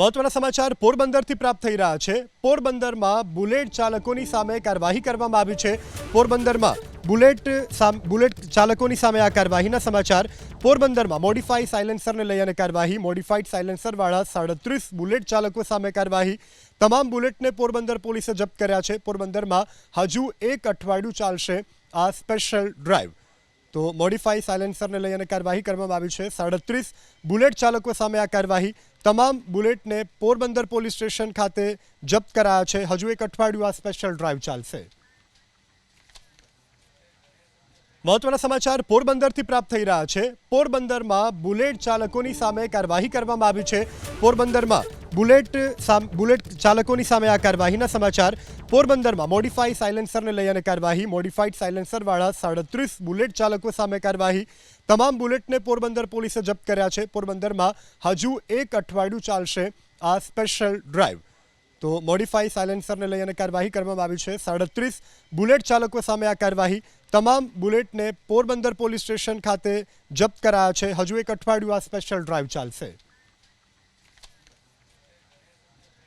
મહત્વના સમાચાર પોરબંદરથી પ્રાપ્ત થઈ રહ્યા છે. પોરબંદરમાં બુલેટ ચાલકોની સામે કાર્યવાહી કરવામાં આવી છે. પોરબંદરમાં બુલેટ બુલેટ ચાલકોની સામે આ કાર્યવાહીના સમાચાર. પોરબંદરમાં મોડિફાઈ સાયલેન્સરને લઈ અને કાર્યવાહી. મોડિફાઈડ સાયલેન્સરવાળા સાડત્રીસ બુલેટ ચાલકો સામે કાર્યવાહી. તમામ બુલેટને પોરબંદર પોલીસે જપ્ત કર્યા છે. પોરબંદરમાં હજુ એક અઠવાડિયું ચાલશે આ સ્પેશિયલ ડ્રાઈવ. તો મોડિફાઈ સાયલેન્સરને લઈ અને કાર્યવાહી કરવામાં આવી છે. સાડત્રીસ બુલેટ ચાલકો સામે આ કાર્યવાહી. તમામ બુલેટને પોરબંદર પોલીસ સ્ટેશન ખાતે જપ્ત કરાયા છે. હજુ એક અઠવાડિયું આ સ્પેશિયલ ડ્રાઈવ ચાલશે. મહત્વના સમાચાર પોરબંદરથી પ્રાપ્ત થઈ રહ્યા છે. પોરબંદરમાં બુલેટ ચાલકોની સામે કાર્યવાહી કરવામાં આવી છે. પોરબંદરમાં બુલેટ બુલેટ ચાલકોની સામે આ કાર્યવાહીના સમાચાર. પોરબંદરમાં મોડિફાઈ સાયલેન્સરને લઈ અને કાર્યવાહી. મોડિફાઈડ સાયલેન્સરવાળા સાડત્રીસ બુલેટ ચાલકો સામે કાર્યવાહી. તમામ બુલેટને પોરબંદર પોલીસે જપ્ત કર્યા છે. પોરબંદરમાં હજુ એક અઠવાડિયું ચાલશે આ સ્પેશિયલ ડ્રાઈવ. તો મોડિફાઈ સાયલેન્સરને લઈ અને કાર્યવાહી કરવામાં આવી છે. સાડત્રીસ બુલેટ ચાલકો સામે આ કાર્યવાહી. તમામ બુલેટને પોરબંદર પોલીસ સ્ટેશન ખાતે જપ્ત કરાયા છે. હજુ એક અઠવાડિયું આ સ્પેશિયલ ડ્રાઈવ ચાલશે.